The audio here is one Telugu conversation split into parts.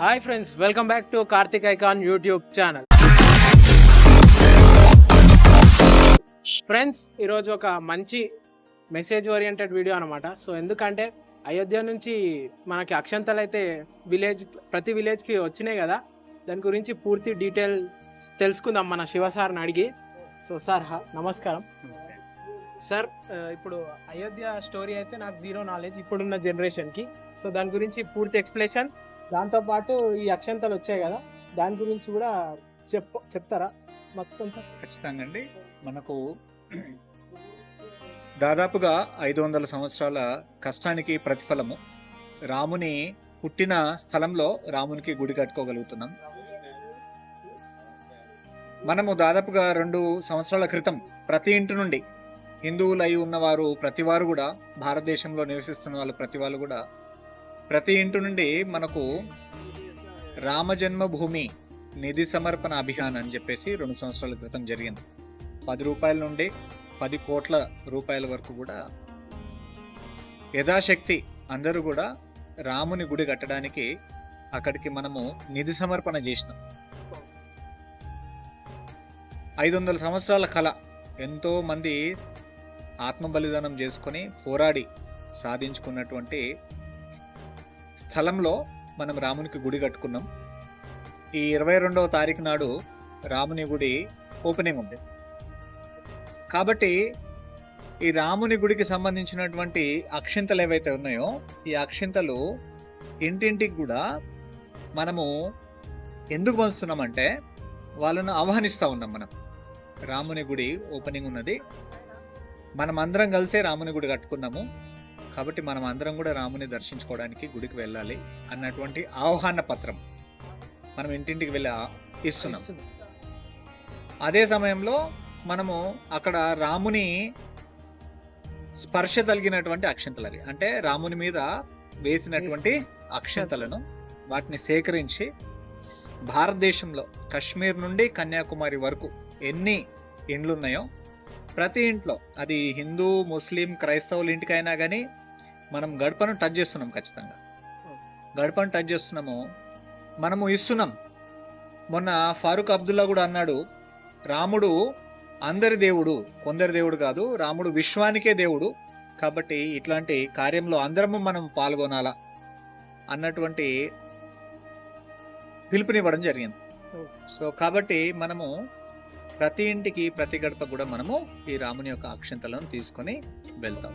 Hi friends welcome back to Karthik icon YouTube channel. Friends ఈరోజు ఒక మంచి మెసేజ్ ఓరియంటెడ్ వీడియో అనమాట సో ఎందుకంటే అయోధ్య నుంచి మనకి అక్షంతలు అయితే విలేజ్ ప్రతి విలేజ్కి వచ్చినాయి కదా. దాని గురించి పూర్తి డీటెయిల్ తెలుసుకుందాం మన శివ సార్ని అడిగి. సో సార్ హ- నమస్కారం. సార్ ఇప్పుడు అయోధ్య స్టోరీ అయితే నాకు జీరో నాలెడ్జ్ ఇప్పుడున్న జనరేషన్కి సో దాని గురించి పూర్తి ఎక్స్ప్లెనేషన్ దాంతోపాటు ఈ అక్షంతలు వచ్చాయి కదా దాని గురించి కూడా చెప్ చెప్తారా? మాకు కొంచెం ఖచ్చితంగా అండి. మనకు దాదాపుగా ఐదు వందల సంవత్సరాల కష్టానికి ప్రతిఫలము. రాముని పుట్టిన స్థలంలో రామునికి గుడి కట్టుకోగలుగుతున్నాం. మనము దాదాపుగా రెండు సంవత్సరాల క్రితం ప్రతి ఇంటి నుండి హిందువులు అయి ఉన్నవారు ప్రతివారు కూడా భారతదేశంలో నివసిస్తున్న వాళ్ళు ప్రతి వాళ్ళు కూడా ప్రతి ఇంటి నుండి మనకు రామజన్మభూమి నిధి సమర్పణ అభియాన్ అని చెప్పేసి రెండు సంవత్సరాల క్రితం జరిగింది. పది రూపాయల నుండి పది కోట్ల రూపాయల వరకు కూడా యథాశక్తి అందరూ కూడా రాముని గుడి కట్టడానికి అక్కడికి మనము నిధి సమర్పణ చేసినాం. ఐదు వందల సంవత్సరాల కళ ఎంతో మంది ఆత్మ బలిదానం చేసుకొని పోరాడి సాధించుకున్నటువంటి స్థలంలో మనం రామునికి గుడి కట్టుకున్నాం. ఈ ఇరవై రెండవ తారీఖు నాడు రాముని గుడి ఓపెనింగ్ ఉంది. కాబట్టి ఈ రాముని గుడికి సంబంధించినటువంటి అక్షింతలు ఏవైతే ఉన్నాయో ఈ అక్షింతలు ఇంటింటికి కూడా మనము ఎందుకు పంచుతున్నామంటే వాళ్ళను ఆహ్వానిస్తూ ఉన్నాం మనం. రాముని గుడి ఓపెనింగ్ ఉన్నది. మనం అందరం కలిసే రాముని గుడి కట్టుకున్నాము. కాబట్టి మనం అందరం కూడా రాముని దర్శించుకోవడానికి గుడికి వెళ్ళాలి అన్నటువంటి ఆహ్వాన పత్రం మనం ఇంటింటికి వెళ్ళి ఇస్తున్నాం. అదే సమయంలో మనము అక్కడ రాముని స్పర్శ అక్షంతలు అవి అంటే రాముని మీద వేసినటువంటి అక్షంతలను వాటిని సేకరించి భారతదేశంలో కశ్మీర్ నుండి కన్యాకుమారి వరకు ఎన్ని ఇండ్లు ఉన్నాయో ప్రతి ఇంట్లో అది హిందూ ముస్లిం క్రైస్తవుల ఇంటికైనా కానీ మనం గడపను టచ్ చేస్తున్నాం ఖచ్చితంగా. గడపను టచ్ చేస్తున్నాము. మనము ఇస్తున్నాం. మొన్న ఫారూక్ అబ్దుల్లా కూడా అన్నాడు రాముడు అందరి దేవుడు కొందరి దేవుడు కాదు రాముడు విశ్వానికే దేవుడు కాబట్టి ఇట్లాంటి కార్యంలో అందరము మనం పాల్గొనాలా అన్నటువంటి పిలుపునివ్వడం జరిగింది. సో కాబట్టి మనము ప్రతి ఇంటికి ప్రతి గడప కూడా మనము ఈ రాముని యొక్క అక్షంతలను తీసుకొని వెళ్తాం.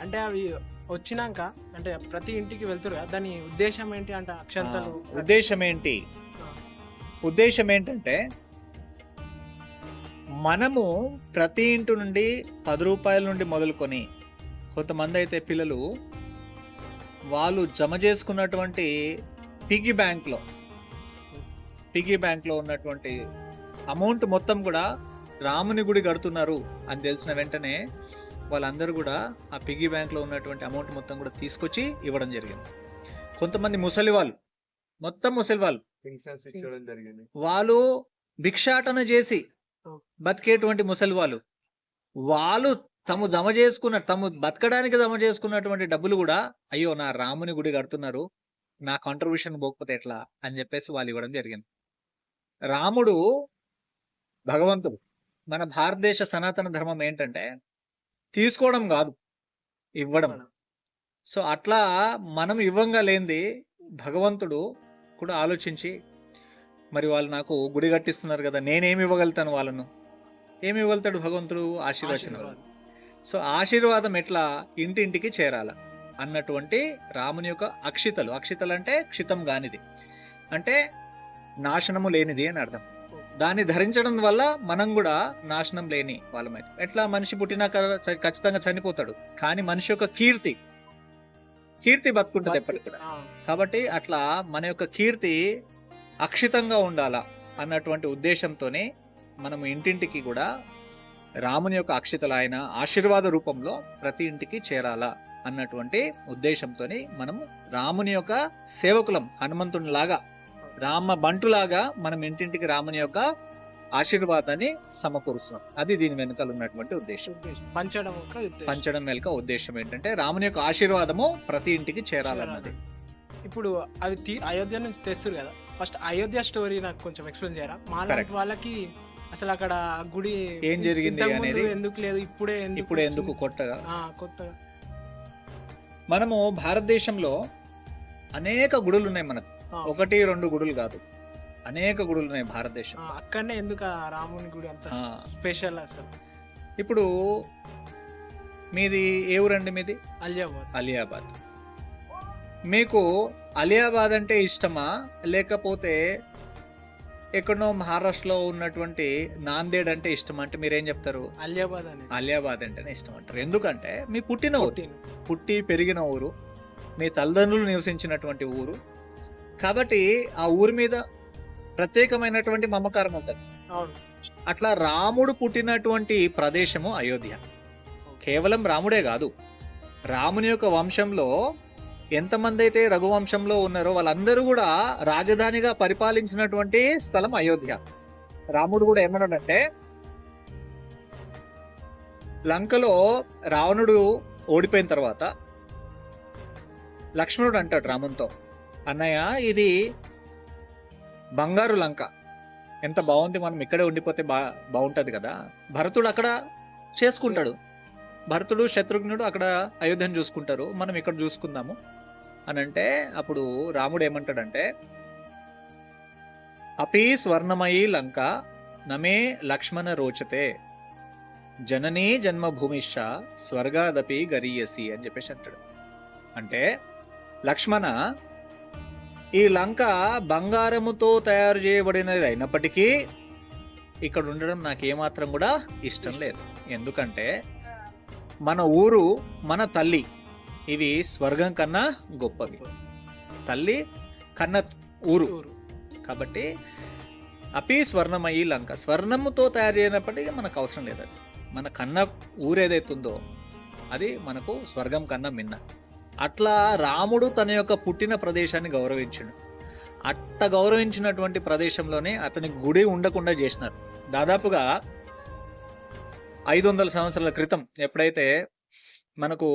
అంటే అవి వచ్చినాక అంటే ప్రతి ఇంటికి వెళ్తారు కదా దాని ఉద్దేశం ఏంటి అంటే అక్షంతలు? ఉద్దేశం ఏంటి? ఉద్దేశం ఏంటంటే మనము ప్రతి ఇంటి నుండి పది రూపాయల నుండి మొదలుకొని కొంతమంది అయితే పిల్లలు వాళ్ళు జమ చేసుకున్నటువంటి పిగ్గీ బ్యాంక్లో పిగ్గీ బ్యాంక్లో ఉన్నటువంటి అమౌంట్ మొత్తం కూడా రాముని గుడి కడుతున్నారు అని తెలిసిన వెంటనే వాళ్ళందరూ కూడా ఆ పిగ్గీ బ్యాంక్లో ఉన్నటువంటి అమౌంట్ మొత్తం కూడా తీసుకొచ్చి ఇవ్వడం జరిగింది. కొంతమంది ముసలి వాళ్ళు మొత్తం ముసలి వాళ్ళు వాళ్ళు భిక్షాటన చేసి బతికేటువంటి ముసలి వాళ్ళు వాళ్ళు తాము జమ చేసుకున్న తాము బతకడానికి జమ చేసుకున్నటువంటి డబ్బులు కూడా అయ్యో నా రాముని గుడి కడుతున్నారు నా కాంట్రిబ్యూషన్ పోకపోతే ఎట్లా అని చెప్పేసి వాళ్ళు ఇవ్వడం జరిగింది. రాముడు భగవంతుడు. మన భారతదేశ సనాతన ధర్మం ఏంటంటే తీసుకోవడం కాదు. ఇవ్వడం. సో అట్లా మనం ఇవ్వంగా లేనిది భగవంతుడు కూడా ఆలోచించి మరి వాళ్ళు నాకు గుడి కట్టిస్తున్నారు కదా నేనేమి ఇవ్వగలుగుతాను వాళ్ళను? ఏమి ఇవ్వగలుగుతాడు భగవంతుడు? ఆశీర్వచనం. సో ఆశీర్వాదం ఎట్లా? ఇంటింటికి చేరాల. అన్నటువంటి రాముని యొక్క అక్షితలు. అక్షితలు అంటే క్షితం కానిది. అంటే నాశనము లేనిది అని అర్థం. దాన్ని ధరించడం వల్ల మనం కూడా నాశనం లేని వాళ్ళమై. ఎట్లా? మనిషి పుట్టినాక ఖచ్చితంగా చనిపోతాడు. కానీ మనిషి యొక్క కీర్తి కీర్తి బతుకుంటుంది ఎప్పటికి కూడా. కాబట్టి అట్లా మన యొక్క కీర్తి అక్షితంగా ఉండాలా అన్నటువంటి ఉద్దేశంతోనే మనం ఇంటింటికి కూడా రాముని యొక్క అక్షితలు ఆయన ఆశీర్వాద రూపంలో ప్రతి ఇంటికి చేరాలా అన్నటువంటి ఉద్దేశంతోనే మనము రాముని యొక్క సేవకులం హనుమంతుని లాగా రామ బంటులాగా మనం ఇంటింటికి రాముని యొక్క ఆశీర్వాదాన్ని సమకూరుస్తున్నాం. అది దీని వెనుకలు ఉన్నటువంటి ఉద్దేశం. పంచడం. పంచడం వెనుక ఉద్దేశం ఏంటంటే రాముని యొక్క ఆశీర్వాదము ప్రతి ఇంటికి చేరాలన్నది. ఇప్పుడు అవి అయోధ్య నుంచి తెస్తారు కదా. ఫస్ట్ అయోధ్య స్టోరీ నాకు కొంచెం ఎక్స్ప్లెయిన్ చేయరా. వాళ్ళకి అసలు అక్కడ గుడి ఏం జరిగింది అనేది ఎందుకు లేదు ఇప్పుడే ఇప్పుడు ఎందుకు వచ్చింది? కొత్తగా మనము భారతదేశంలో అనేక గుడులు ఉన్నాయి మనకు. ఒకటి రెండు గుడులు కాదు. అనేక గుడులు ఉన్నాయి భారతదేశం అక్కడనే ఎందుకు రాముని గుడి అంత స్పెషల్ అసలు? ఇప్పుడు మీది ఏ ఊరండి మీది? అలియాబాద్. అలియాబాద్. మీకు అలియాబాద్ అంటే ఇష్టమా? లేకపోతే ఎక్కడో మహారాష్ట్రలో ఉన్నటువంటి నాందేడ్ అంటే ఇష్టమా? అంటే మీరేం చెప్తారు? అలియాబాద్ అనేది. అలియాబాద్ అంటేనే ఇష్టం అంటారు. ఎందుకంటే మీ పుట్టిన ఊరు. పుట్టి పెరిగిన ఊరు. మీ తల్లిదండ్రులు నివసించినటువంటి ఊరు. కాబట్టి ఆ ఊరి మీద ప్రత్యేకమైనటువంటి మమకారం ఉంటుంది. అవును. అట్లా రాముడు పుట్టినటువంటి ప్రదేశము అయోధ్య. కేవలం రాముడే కాదు. రాముని యొక్క వంశంలో ఎంతమంది అయితే రఘువంశంలో ఉన్నారో వాళ్ళందరూ కూడా రాజధానిగా పరిపాలించినటువంటి స్థలం అయోధ్య. రాముడు కూడా ఏమన్నాడంటే లంకలో రావణుడు ఓడిపోయిన తర్వాత లక్ష్మణుడు అంటాడు రామునితో అన్నయ్య ఇది బంగారు లంక. ఎంత బాగుంది మనం ఇక్కడే ఉండిపోతే బా బాగుంటుంది కదా. భరతుడు అక్కడ చేసుకుంటాడు. భరతుడు శత్రుఘ్నుడు అక్కడ అయోధ్యను చూసుకుంటారు. మనం ఇక్కడ చూసుకుందాము. అని అంటే అప్పుడు రాముడు ఏమంటాడంటే అపి స్వర్ణమయీ లంక నమే లక్ష్మణ రోచతే. జననీ జన్మభూమిష స్వర్గాదపి గరీయసి అని చెప్పేసి అంటాడు. అంటే లక్ష్మణ ఈ లంక బంగారముతో తయారు చేయబడినది అయినప్పటికీ ఇక్కడ ఉండడం నాకు ఏమాత్రం కూడా ఇష్టం లేదు. ఎందుకంటే మన ఊరు మన తల్లి ఇవి స్వర్గం కన్నా గొప్పవి. తల్లి కన్న ఊరు. కాబట్టి అపి స్వర్ణమయ్యి లంక. స్వర్ణముతో తయారు చేయనప్పటికీ మనకు అవసరం లేదు అది. మన కన్న ఊరు ఏదైతుందో అది మనకు స్వర్గం కన్నా మిన్న. అట్లా రాముడు తన యొక్క పుట్టిన ప్రదేశాన్ని గౌరవించాడు. అట్ట గౌరవించినటువంటి ప్రదేశంలోనే అతని గుడి ఉండకుండా చేసినారు. దాదాపుగా ఐదు వందల సంవత్సరాల క్రితం ఎప్పుడైతే మనకు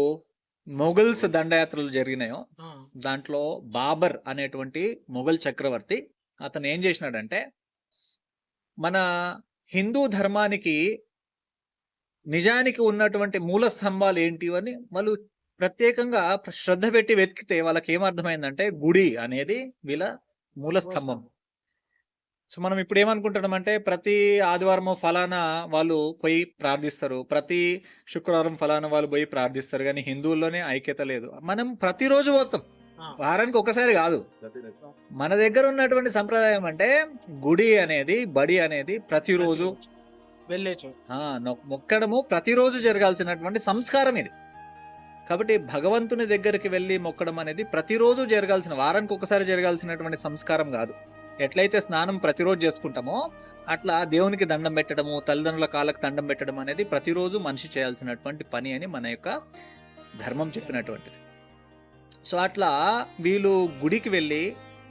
మొఘల్స్ దండయాత్రలు జరిగినాయో దాంట్లో బాబర్ అనేటువంటి మొఘల్ చక్రవర్తి అతను ఏం చేసినాడంటే మన హిందూ ధర్మానికి నిజానికి ఉన్నటువంటి మూల స్తంభాలు ఏంటి అని వాళ్ళు ప్రత్యేకంగా శ్రద్ధ పెట్టి వెతికితే వాళ్ళకి ఏమర్థమైందంటే గుడి అనేది వీళ్ళ మూల స్తంభం సో మనం ఇప్పుడు ఏమనుకుంటున్నాం అంటే ప్రతి ఆదివారం ఫలానా వాళ్ళు పోయి ప్రార్థిస్తారు. ప్రతి శుక్రవారం ఫలానా వాళ్ళు పోయి ప్రార్థిస్తారు. కానీ హిందువుల్లోనే ఐక్యత లేదు. మనం ప్రతిరోజు పోతాం. వారానికి ఒకసారి కాదు. మన దగ్గర ఉన్నటువంటి సంప్రదాయం అంటే గుడి అనేది బడి అనేది ప్రతిరోజు మొక్కడము ప్రతిరోజు జరగాల్సినటువంటి సంస్కారం ఇది. కాబట్టి భగవంతుని దగ్గరికి వెళ్ళి మొక్కడం అనేది ప్రతిరోజు జరగాల్సిన వారానికి ఒకసారి జరగాల్సినటువంటి సంస్కారం కాదు. ఎట్లయితే స్నానం ప్రతిరోజు చేసుకుంటామో అట్లా దేవునికి దండం పెట్టడము తల్లిదండ్రుల కాళ్ళకు దండం పెట్టడం అనేది ప్రతిరోజు మనిషి చేయాల్సినటువంటి పని అని మన యొక్క ధర్మం చెప్పినటువంటిది. సో అట్లా వీళ్ళు గుడికి వెళ్ళి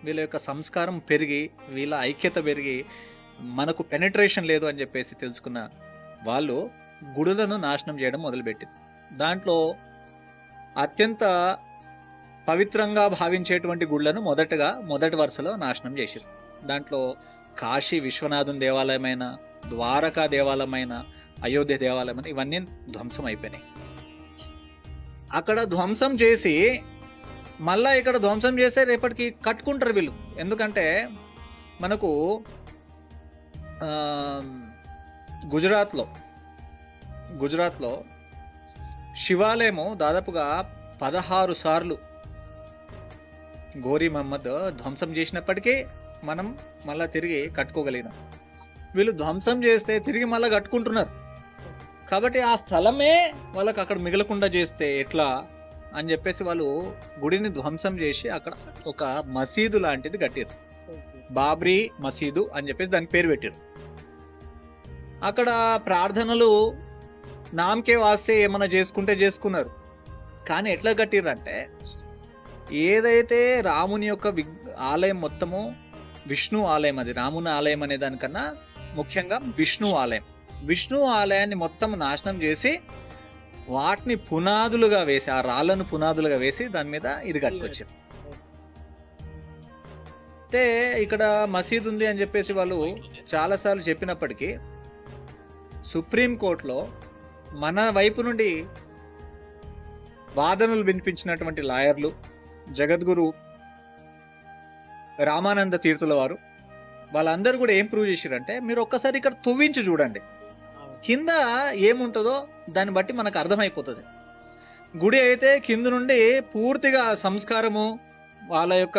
వీళ్ళ యొక్క సంస్కారం పెరిగి వీళ్ళ ఐక్యత పెరిగి మనకు పెనిట్రేషన్ లేదు అని చెప్పేసి తెలుసుకున్న వాళ్ళు గుడులను నాశనం చేయడం మొదలుపెట్టింది. దాంట్లో అత్యంత పవిత్రంగా భావించేటువంటి గుళ్ళను మొదటగా మొదటి వరుసలో నాశనం చేశారు దాంట్లో కాశీ విశ్వనాథుని దేవాలయమైన ద్వారకా దేవాలయమైన అయోధ్య దేవాలయమైన ఇవన్నీ ధ్వంసం అయిపోయినాయి అక్కడ ధ్వంసం చేసి మళ్ళా ఇక్కడ ధ్వంసం చేస్తే రేపటికి కట్టుకుంటారు వీళ్ళు. ఎందుకంటే మనకు గుజరాత్లో గుజరాత్లో శివాలయము దాదాపుగా పదహారు సార్లు గోరీ మహమ్మద్ ధ్వంసం చేసినప్పటికీ మనం మళ్ళీ తిరిగి కట్టుకోగలిగినాం. వీళ్ళు ధ్వంసం చేస్తే తిరిగి మళ్ళీ కట్టుకుంటున్నారు. కాబట్టి ఆ స్థలమే వాళ్ళకి అక్కడ మిగలకుండా చేస్తే ఎట్లా అని చెప్పేసి వాళ్ళు గుడిని ధ్వంసం చేసి అక్కడ ఒక మసీదు లాంటిది కట్టారు బాబ్రీ మసీదు అని చెప్పేసి దానికి పేరు పెట్టారు అక్కడ ప్రార్థనలు నామకే వాస్తే ఏమైనా చేసుకుంటే చేసుకున్నారు. కానీ ఎట్లా కట్టిర్రంటే ఏదైతే రాముని యొక్క విగ్ ఆలయం మొత్తము విష్ణు ఆలయం అది రాముని ఆలయం అనే దానికన్నా ముఖ్యంగా విష్ణు ఆలయం. విష్ణు ఆలయాన్ని మొత్తం నాశనం చేసి వాటిని పునాదులుగా వేసి ఆ రాళ్ళను పునాదులుగా వేసి దాని మీద ఇది కట్టుకొచ్చారు. అయితే ఇక్కడ మసీద్ ఉంది అని చెప్పేసి వాళ్ళు చాలాసార్లు చెప్పినప్పటికీ సుప్రీంకోర్టులో మన వైపు నుండి వాదనలు వినిపించినటువంటి లాయర్లు జగద్గురు రామానంద తీర్థుల వారు వాళ్ళందరూ కూడా ఏం ప్రూవ్ చేశారంటే మీరు ఒక్కసారి ఇక్కడ తువ్వించి చూడండి. కింద ఏముంటుందో దాన్ని బట్టి మనకు అర్థమైపోతుంది. గుడి అయితే కింద నుండి పూర్తిగా సంస్కారము వాళ్ళ యొక్క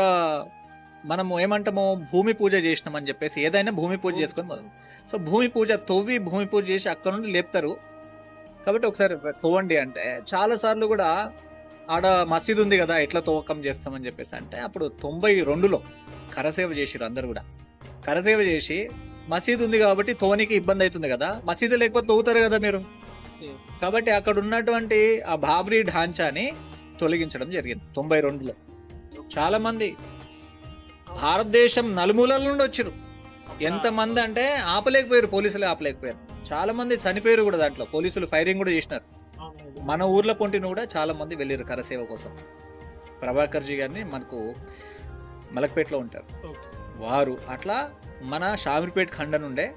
మనము ఏమంటాము భూమి పూజ చేసినామని చెప్పేసి ఏదైనా భూమి పూజ చేసుకొని మొదలు. సో భూమి పూజ తవ్వి భూమి పూజ చేసి అక్కడ నుండి లేపుతారు. కాబట్టి ఒకసారి తవ్వండి అంటే చాలా సార్లు కూడా ఆడ మసీద్ ఉంది కదా ఎట్లా తవ్వకం చేస్తామని చెప్పేసి అంటే అప్పుడు తొంభై రెండులో కరసేవ చేసిరు అందరు కూడా. కరసేవ చేసి మసీద్ ఉంది కాబట్టి తోనికి ఇబ్బంది అవుతుంది కదా మసీదు లేకపోతే తవ్వుతారు కదా మీరు. కాబట్టి అక్కడ ఉన్నటువంటి ఆ బాబ్రీ ఢాంచాని తొలగించడం జరిగింది తొంభై రెండులో. చాలా మంది భారతదేశం నలుమూలల నుండి వచ్చారు ఎంతమంది అంటే ఆపలేకపోయారు పోలీసులు ఆపలేకపోయారు. చాలా మంది చనిపోయారు కూడా దాంట్లో. పోలీసులు ఫైరింగ్ కూడా చేసినారు. మన ఊర్ల పొంటిని కూడా చాలా మంది వెళ్ళారు కరసేవ కోసం. ప్రభాకర్ జీ గారిని మనకు మలక్పేటలో ఉంటారు. వారు అట్లా మన షామీర్పేట ఖండ నుండే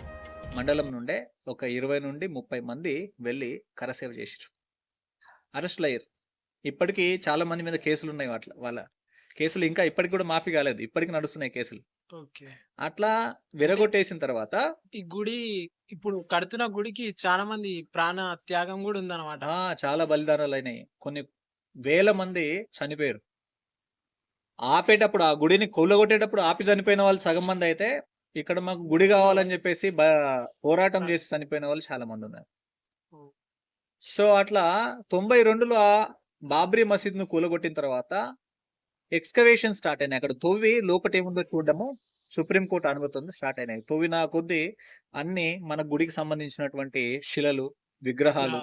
మండలం నుండే ఒక ఇరవై నుండి ముప్పై మంది వెళ్ళి కరసేవ చేసారు అరెస్టులు అయ్యారు ఇప్పటికీ చాలా మంది మీద కేసులు ఉన్నాయి వాట్ల వాళ్ళ. కేసులు ఇంకా ఇప్పటికి కూడా మాఫీ కాలేదు. ఇప్పటికి నడుస్తున్నాయి కేసులు. అట్లా విరగొట్టేసిన తర్వాత ఈ గుడి ఇప్పుడు కడుతున్న గుడికి చాలా మంది ప్రాణ త్యాగం కూడా ఉందన్నమాట. ఆ, చాలా బలిదానాలు అయినాయి కొన్ని వేల మంది చనిపోయారు. ఆపేటప్పుడు ఆ గుడిని కూలగొట్టేటప్పుడు ఆపి చనిపోయిన వాళ్ళు సగం మంది అయితే ఇక్కడ మాకు గుడి కావాలని చెప్పేసి బ- పోరాటం చేసి చనిపోయిన వాళ్ళు చాలా మంది ఉన్నారు. సో అట్లా తొంభై రెండులో ఆ బాబ్రీ మసీద్ను కూలగొట్టిన తర్వాత ఎక్స్కవేషన్ స్టార్ట్ అయినాయి. అక్కడ తవ్వి లోపట ఏముందో చూడడము. సుప్రీంకోర్టు అనుమతి స్టార్ట్ అయినాయి. తవ్విన కొద్దీ అన్ని మన గుడికి సంబంధించినటువంటి శిలలు విగ్రహాలు.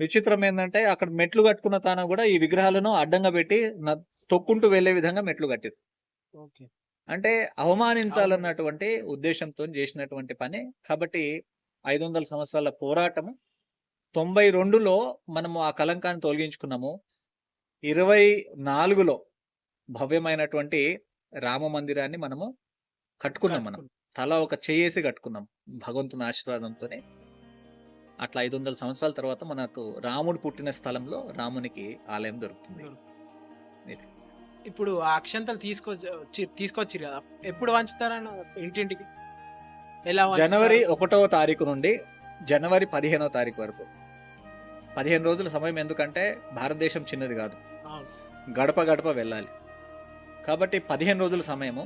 విచిత్రం ఏంటంటే అక్కడ మెట్లు కట్టుకున్న తాను కూడా ఈ విగ్రహాలను అడ్డంగా పెట్టి తొక్కుంటూ వెళ్ళే విధంగా మెట్లు కట్టారు. అంటే అవమానించాలన్నటువంటి ఉద్దేశంతో చేసినటువంటి పని. కాబట్టి ఐదు వందల సంవత్సరాల పోరాటము. తొంభై రెండులో మనము ఆ కలంకాన్ని తొలగించుకున్నాము. ఇరవై నాలుగులో భవ్యమైనటువంటి రామ మందిరాన్ని మనము కట్టుకున్నాం మనం. తల ఒక చేయేసి కట్టుకున్నాం భగవంతుని ఆశీర్వాదంతోనే. అట్లా ఐదు వందల సంవత్సరాల తర్వాత మనకు రాముడు పుట్టిన స్థలంలో రామునికి ఆలయం దొరుకుతుంది. ఇప్పుడు ఆ అక్షంతలు తీసుకొచ్చి తీసుకొచ్చిరు కదా. ఎప్పుడు వంచుతారని ఇంటింటికి? ఎలా? జనవరి ఒకటవ తారీఖు నుండి జనవరి పదిహేనవ తారీఖు వరకు. పదిహేను రోజుల సమయం ఎందుకంటే భారతదేశం చిన్నది కాదు. గడప గడప వెళ్ళాలి కాబట్టి పదిహేను రోజుల సమయము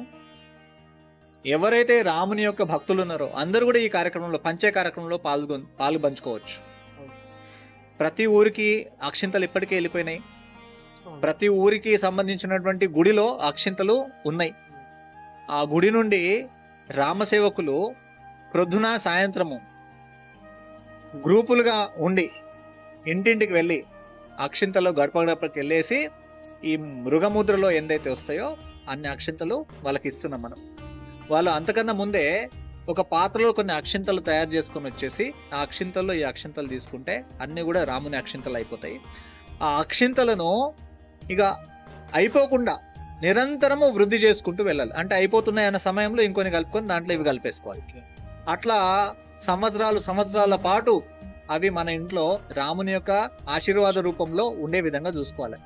ఎవరైతే రాముని యొక్క భక్తులు ఉన్నారో అందరూ కూడా ఈ కార్యక్రమంలో పంచే కార్యక్రమంలో పాల్గొ పాలు పంచుకోవచ్చు అవును. ప్రతి ఊరికి అక్షింతలు ఇప్పటికే వెళ్ళిపోయినాయి. ప్రతి ఊరికి సంబంధించినటువంటి గుడిలో అక్షింతలు ఉన్నాయి ఆ గుడి నుండి రామసేవకులు ప్రొద్దున సాయంత్రము గ్రూపులుగా ఉండి ఇంటింటికి వెళ్ళి అక్షింతలు గడప గడపకి వెళ్ళేసి ఈ మృగముద్రలో ఎందైతే వస్తాయో అన్ని అక్షింతలు వాళ్ళకి ఇస్తున్నాం మనం. వాళ్ళు అంతకన్నా ముందే ఒక పాత్రలో కొన్ని అక్షింతలు తయారు చేసుకొని వచ్చేసి ఆ అక్షింతల్లో ఈ అక్షింతలు తీసుకుంటే అన్నీ కూడా రాముని అక్షింతలు అయిపోతాయి. ఆ అక్షింతలను ఇక అయిపోకుండా నిరంతరము వృద్ధి చేసుకుంటూ వెళ్ళాలి. అంటే అయిపోతున్నాయి అన్న సమయంలో ఇంకొని కలుపుకొని దాంట్లో ఇవి కలిపేసుకోవాలి. అట్లా సంవత్సరాలు సంవత్సరాల పాటు అవి మన ఇంట్లో రాముని యొక్క ఆశీర్వాద రూపంలో ఉండే విధంగా చూసుకోవాలి.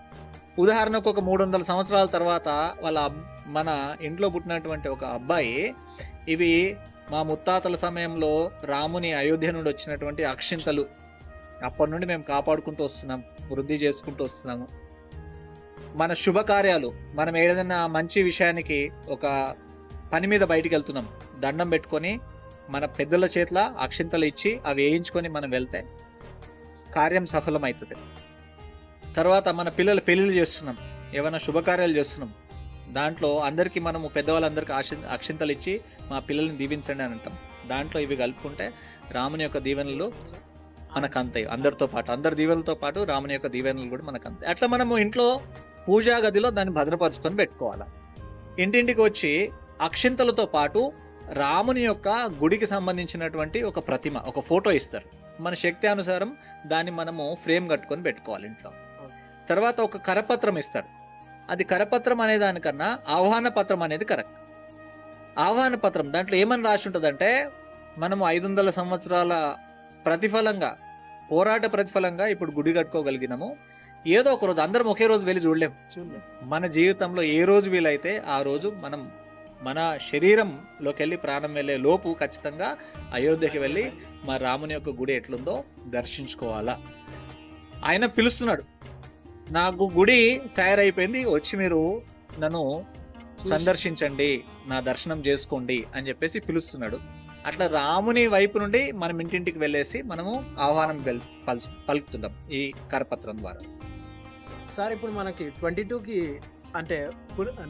ఉదాహరణకు ఒక మూడు వందల సంవత్సరాల తర్వాత వాళ్ళ మన ఇంట్లో పుట్టినటువంటి ఒక అబ్బాయి ఇవి మా ముత్తాతల సమయంలో రాముని అయోధ్య నుండి వచ్చినటువంటి అక్షింతలు. అప్పటి నుండి మేము కాపాడుకుంటూ వస్తున్నాం వృద్ధి చేసుకుంటూ వస్తున్నాము. మన శుభకార్యాలు మనం ఏదైనా మంచి విషయానికి ఒక పని మీద బయటికి వెళ్తున్నాం. దండం పెట్టుకొని మన పెద్దల చేతిలో అక్షింతలు ఇచ్చి అవి వేయించుకొని మనం వెళ్తే కార్యం సఫలమవుతుంది. తర్వాత మన పిల్లలు పెళ్ళిళ్ళు చేస్తున్నాం. ఏమైనా శుభకార్యాలు చేస్తున్నాం. దాంట్లో అందరికీ మనము పెద్దవాళ్ళందరికీ ఆశ అక్షింతలు ఇచ్చి మా పిల్లల్ని దీవించండి అని అంటాం. దాంట్లో ఇవి కలుపుకుంటే రాముని యొక్క దీవెనలు మనకు అంతాయి అందరితో పాటు అందరి దీవెనలతో పాటు రాముని యొక్క దీవెనలు కూడా మనకు అంతాయి అట్లా మనము ఇంట్లో పూజా గదిలో దాన్ని భద్రపరుచుకొని పెట్టుకోవాలి. ఇంటింటికి వచ్చి అక్షింతలతో పాటు రాముని యొక్క గుడికి సంబంధించినటువంటి ఒక ప్రతిమ ఒక ఫోటో ఇస్తారు. మన శక్తి అనుసారం దాన్ని మనము ఫ్రేమ్ కట్టుకొని పెట్టుకోవాలి ఇంట్లో. తర్వాత ఒక కరపత్రం ఇస్తారు. అది కరపత్రం అనే దానికన్నా ఆహ్వాన పత్రం అనేది కరెక్ట్. ఆహ్వాన పత్రం దాంట్లో ఏమని రాసి ఉంటుందంటే మనము ఐదు వందల సంవత్సరాల ప్రతిఫలంగా పోరాట ప్రతిఫలంగా ఇప్పుడు గుడి కట్టుకోగలిగినాము. ఏదో ఒక రోజు అందరం ఒకే రోజు వెళ్ళి చూడలేం. చూడలేదు మన జీవితంలో ఏ రోజు వీలైతే ఆ రోజు మనం మన శరీరంలోకి వెళ్ళి ప్రాణం వెళ్ళే లోపు ఖచ్చితంగా అయోధ్యకి వెళ్ళి మా రాముని యొక్క గుడి ఎట్లుందో దర్శించుకోవాలా. ఆయన పిలుస్తున్నాడు. నాకు గుడి తయారైపోయింది వచ్చి మీరు నన్ను సందర్శించండి నా దర్శనం చేసుకోండి అని చెప్పేసి పిలుస్తున్నాడు. అట్లా రాముని వైపు నుండి మనం ఇంటింటికి వెళ్ళేసి మనము ఆహ్వానం పలుకుతున్నాం ఈ కరపత్రం ద్వారా. సార్ ఇప్పుడు మనకి ట్వంటీ కి అంటే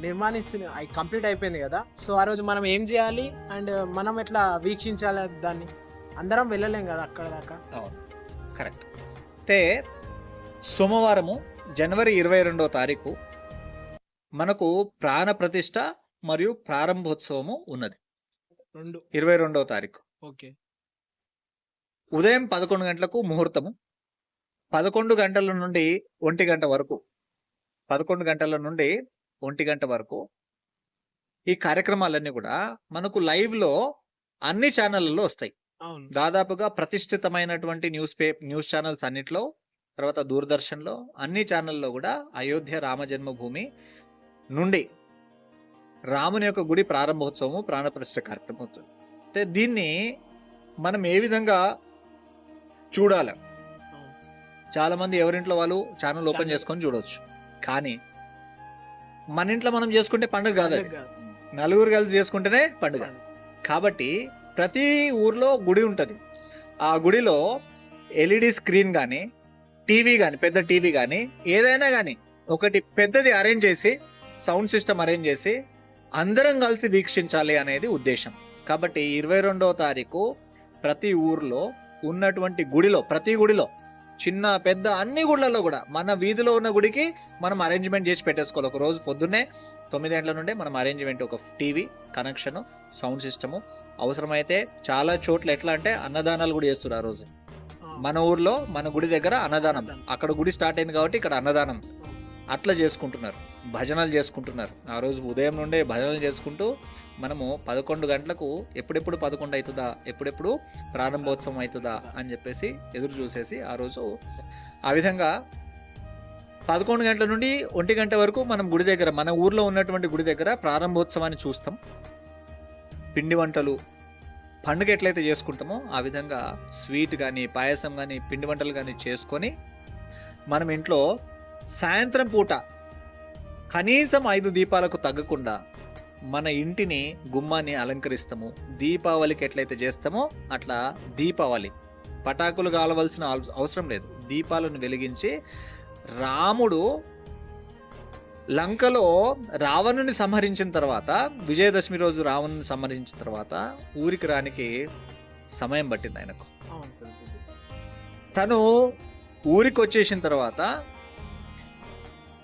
నిర్మాణిస్తున్న అయి కంప్లీట్ అయిపోయింది కదా. సో ఆ రోజు మనం ఏం చేయాలి? అండ్ మనం ఎట్లా వీక్షించాలి దాన్ని? అందరం వెళ్ళలేం కదా అక్కడ దాకా. కరెక్ట్. అయితే సోమవారము జనవరి ఇరవై రెండో తారీఖు మనకు ప్రాణ ప్రతిష్ట మరియు ప్రారంభోత్సవము ఉన్నది. రెండు. ఇరవై రెండవ తారీఖు. ఓకే. ఉదయం పదకొండు గంటలకు ముహూర్తము. పదకొండు గంటల నుండి ఒంటి గంట వరకు పదకొండు గంటల నుండి ఒంటి గంట వరకు ఈ కార్యక్రమాలన్నీ కూడా మనకు లైవ్లో అన్ని ఛానళ్ళలో వస్తాయి దాదాపుగా ప్రతిష్ఠితమైనటువంటి న్యూస్ పే న్యూస్ ఛానల్స్ అన్నిట్లో తర్వాత దూరదర్శన్లో అన్ని ఛానల్లో కూడా అయోధ్య రామ జన్మభూమి నుండి రాముని యొక్క గుడి ప్రారంభోత్సవము ప్రాణప్రతిష్ఠ కార్యక్రమం అవుతుంది అయితే దీన్ని మనం ఏ విధంగా చూడాలి అవును. చాలా మంది ఎవరింట్లో వాళ్ళు ఛానల్ ఓపెన్. చేసుకొని చూడవచ్చు కానీ మన ఇంట్లో మనం చేసుకుంటే పండుగ కాదు. నలుగురు కలిసి చేసుకుంటేనే పండుగ. కాబట్టి ప్రతి ఊర్లో గుడి ఉంటుంది. ఆ గుడిలో ఎల్ఈడి స్క్రీన్ కానీ టీవీ కానీ పెద్ద టీవీ కానీ ఏదైనా కానీ ఒకటి పెద్దది అరేంజ్ చేసి సౌండ్ సిస్టమ్ అరేంజ్ చేసి అందరం కలిసి వీక్షించాలి అనేది ఉద్దేశం. కాబట్టి ఇరవై రెండవ తారీఖు ప్రతి ఊర్లో ఉన్నటువంటి గుడిలో ప్రతి గుడిలో చిన్న పెద్ద అన్ని గుళ్ళల్లో కూడా మన వీధిలో ఉన్న గుడికి మనం అరేంజ్మెంట్ చేసి పెట్టేసుకోవాలి. ఒక రోజు పొద్దున్నే తొమ్మిది గంటల నుండే మనం అరేంజ్మెంట్ ఒక టీవీ కనెక్షన్ సౌండ్ సిస్టము అవసరమైతే చాలా చోట్ల ఎట్లా అంటే అన్నదానాలు కూడా చేస్తారు ఆ రోజు. మన ఊర్లో మన గుడి దగ్గర అన్నదానం. అక్కడ గుడి స్టార్ట్ అయింది కాబట్టి ఇక్కడ అన్నదానం. అట్లా చేసుకుంటున్నారు. భజనలు చేసుకుంటున్నారు. ఆ రోజు ఉదయం నుండే భజనలు చేసుకుంటూ మనము పదకొండు గంటలకు ఎప్పుడెప్పుడు పదకొండు అవుతుందా ఎప్పుడెప్పుడు ప్రారంభోత్సవం అవుతుందా అని చెప్పేసి ఎదురు చూసేసి ఆ రోజు ఆ విధంగా పదకొండు గంటల నుండి ఒంటి గంట వరకు మనం గుడి దగ్గర మన ఊర్లో ఉన్నటువంటి గుడి దగ్గర ప్రారంభోత్సవాన్ని చూస్తాం. పిండి వంటలు పండుగ ఎట్లయితే చేసుకుంటామో ఆ విధంగా స్వీట్ కానీ పాయసం కానీ పిండి వంటలు కానీ చేసుకొని మనం ఇంట్లో సాయంత్రం పూట కనీసం ఐదు దీపాలకు తగ్గకుండా మన ఇంటిని గుమ్మాన్ని అలంకరిస్తాము. దీపావళికి ఎట్లయితే చేస్తామో అట్లా దీపావళి. పటాకులు కాలవలసిన అవ- అవసరం లేదు. దీపాలను వెలిగించి రాముడు లంకలో రావణుని సంహరించిన తర్వాత విజయదశమి రోజు రావణుని సంహరించిన తర్వాత ఊరికి రానికి సమయం పట్టింది ఆయనకు. తను ఊరికి వచ్చేసిన తర్వాత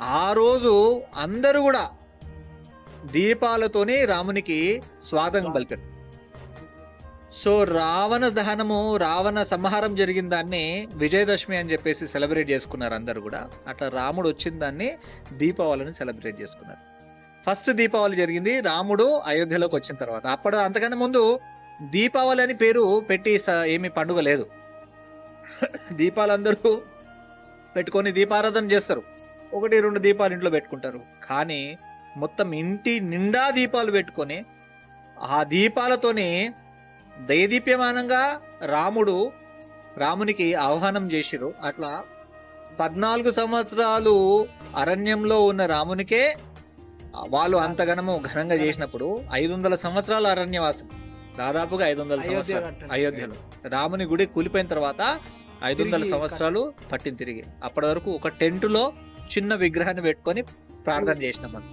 ఆ రోజు అందరూ కూడా దీపాలతోనే రామునికి స్వాగతం పలికారు. సో రావణ దహనము రావణ సంహారం జరిగిన దాన్ని విజయదశమి అని చెప్పేసి సెలబ్రేట్ చేసుకున్నారు అందరూ కూడా. అట్లా రాముడు వచ్చిన దాన్ని దీపావళిని సెలబ్రేట్ చేసుకున్నారు. ఫస్ట్ దీపావళి జరిగింది రాముడు అయోధ్యలోకి వచ్చిన తర్వాత. అప్పుడు అంతకన్నా ముందు దీపావళి అని పేరు పెట్టి స- ఏమీ పండుగ లేదు. దీపాలు అందరూ పెట్టుకొని దీపారాధన చేస్తారు. ఒకటి రెండు దీపాలు ఇంట్లో పెట్టుకుంటారు. కానీ మొత్తం ఇంటి నిండా దీపాలు పెట్టుకొని ఆ దీపాలతోనే దయదీప్యమానంగా రాముడు రామునికి ఆహ్వానం చేసిరు అట్లా పద్నాలుగు సంవత్సరాలు అరణ్యంలో ఉన్న రామునికే వాళ్ళు అంతగనము ఘనంగా చేసినప్పుడు ఐదు వందల సంవత్సరాల అరణ్యవాసం. దాదాపుగా ఐదు వందల సంవత్సరాలు. అయోధ్యలో. రాముని గుడి కూలిపోయిన తర్వాత ఐదు వందల సంవత్సరాలు పట్టింది తిరిగి. అప్పటి వరకు ఒక టెంటులో చిన్న విగ్రహాన్ని పెట్టుకొని ప్రార్థన చేసినాం మనం.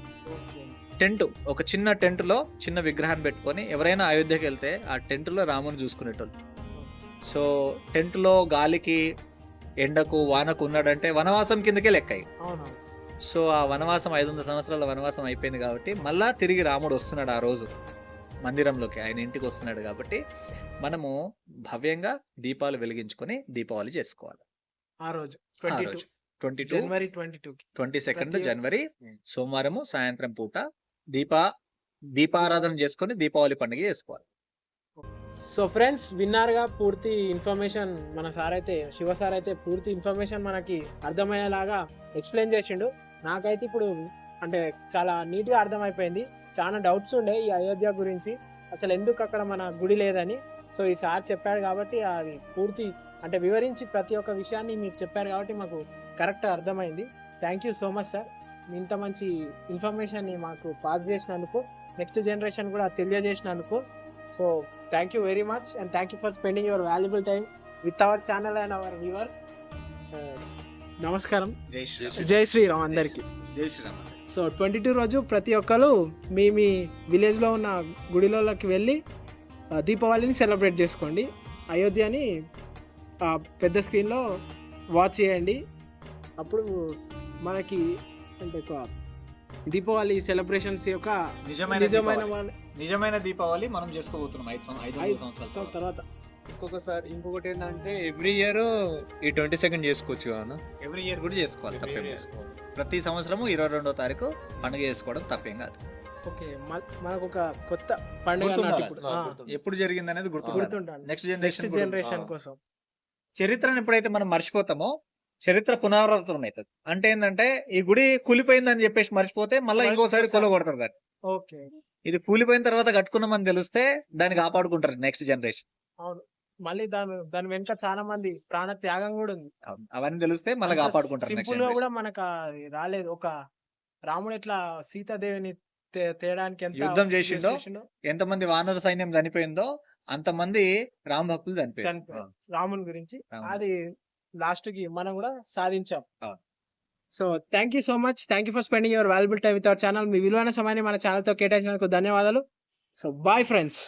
టెంట్ ఒక చిన్న టెంట్లో చిన్న విగ్రహాన్ని పెట్టుకొని ఎవరైనా అయోధ్యకి వెళ్తే ఆ టెంట్లో రాముని చూసుకునేటోళ్ళు. సో టెంట్లో గాలికి ఎండకు వానకు ఉన్నాడంటే వనవాసం కిందకే లెక్కాయి. సో ఆ వనవాసం ఐదు వందల సంవత్సరాల వనవాసం అయిపోయింది కాబట్టి మళ్ళా తిరిగి రాముడు వస్తున్నాడు ఆ రోజు. మందిరంలోకి ఆయన ఇంటికి వస్తున్నాడు కాబట్టి మనము భవ్యంగా దీపాలు వెలిగించుకొని దీపావళి చేసుకోవాలి. ఆ రోజు ఆ రోజు. ట్వంటీ టూ జనవరి ట్వంటీ టూ ట్వంటీ సెకండ్ జనవరి సోమవారము సాయంత్రం పూట దీపా దీపారాధన చేసుకొని దీపావళి పండుగ చేసుకోవాలి. సో ఫ్రెండ్స్ విన్నారుగా పూర్తి ఇన్ఫర్మేషన్ మన సార్ అయితే శివ సార్ అయితే పూర్తి ఇన్ఫర్మేషన్ మనకి అర్థమయ్యేలాగా ఎక్స్ప్లెయిన్ చేసిండు. నాకైతే ఇప్పుడు అంటే చాలా నీట్గా అర్థమైపోయింది. చాలా డౌట్స్ ఉండే ఈ అయోధ్య గురించి. అసలు ఎందుకు అక్కడ మన గుడి లేదని. సో ఈ సార్ చెప్పాడు కాబట్టి అది పూర్తి అంటే వివరించి ప్రతి ఒక్క విషయాన్ని మీరు చెప్పారు కాబట్టి మాకు కరెక్ట్ అర్థమైంది. Thank you so much sir ఇంత మంచి ఇన్ఫర్మేషన్ని మాకు పాస్ చేసినందుకు నెక్స్ట్ జనరేషన్ కూడా తెలియజేసినందుకు. So thank you very much and thank you for spending your valuable time with our channel and our viewers నమస్కారం. జై జై శ్రీరామ్ అందరికీ. జై శ్రీరామ్ సో ట్వంటీ టూ రోజు ప్రతి ఒక్కరు మీ మీ విలేజ్లో ఉన్న గుడిలోకి వెళ్ళి దీపావళిని సెలబ్రేట్ చేసుకోండి. అయోధ్యని పెద్ద స్క్రీన్లో వాచ్ చేయండి. అప్పుడు మనకి అంటే ఒక దీపావళి సెలబ్రేషన్స్ యొక్క నిజమైన నిజమైన నిజమైన దీపావళి మనం చేసుకోబోతున్నాం ఐదు ఐదు సంవత్సరాల తర్వాత. ఇంకొకసారి ఇంకొకటి ఏంటంటే ఎవ్రీ ఇయర్ ఈ ట్వంటీ సెకండ్ చేసుకోవచ్చు కదా? ఎవ్రీ ఇయర్ కూడా చేసుకోవాలి తప్పేం లేదు. ప్రతి సంవత్సరము ఇరవై రెండో తారీఖు పండుగ చేసుకోవడం తప్పేం కాదు. ఓకే మ- మనకు ఒక కొత్త పండుగ. ఎప్పుడు జరిగింది అనేది గుర్తు నెక్స్ట్ జనరేషన్ జనరేషన్ కోసం. చరిత్రను ఎప్పుడైతే మనం మర్చిపోతామో చరిత్ర పునరావృతం అవుతుంది. అంటే ఏంటంటే ఈ గుడి కూలిపోయిందని చెప్పేసి మర్చిపోతే మళ్ళీ ఇంకోసారి. కొలగొడతారు దాన్ని. ఓకే. ఇది కూలిపోయిన తర్వాత కట్టుకున్నామని తెలిస్తే దాన్ని కాపాడుకుంటారు నెక్స్ట్ జనరేషన్. అవును. మళ్ళీ దాని దాని వెనుక చాలా మంది ప్రాణ త్యాగం కూడా ఉంది. అవన్నీ తెలిస్తే మళ్ళీ కాపాడుకుంటారు సింపుల్గా కూడా మనకు రాలేదు. ఒక రాముడు ఎట్లా సీతాదేవిని తేడానికి ఎంత యుద్ధం చేసిండో, ఎంతమంది వానర సైన్యం చనిపోయిందో అంతమంది రామ భక్తులు చనిపోయారు. రాముని గురించి. అది లాస్ట్కి మనం కూడా సాధించాం. So thank you so much thank you for spending your valuable time with our channel మీ విలువైన సమయాన్ని మన ఛానల్తో కేటాయించినందుకు ధన్యవాదాలు. So bye friends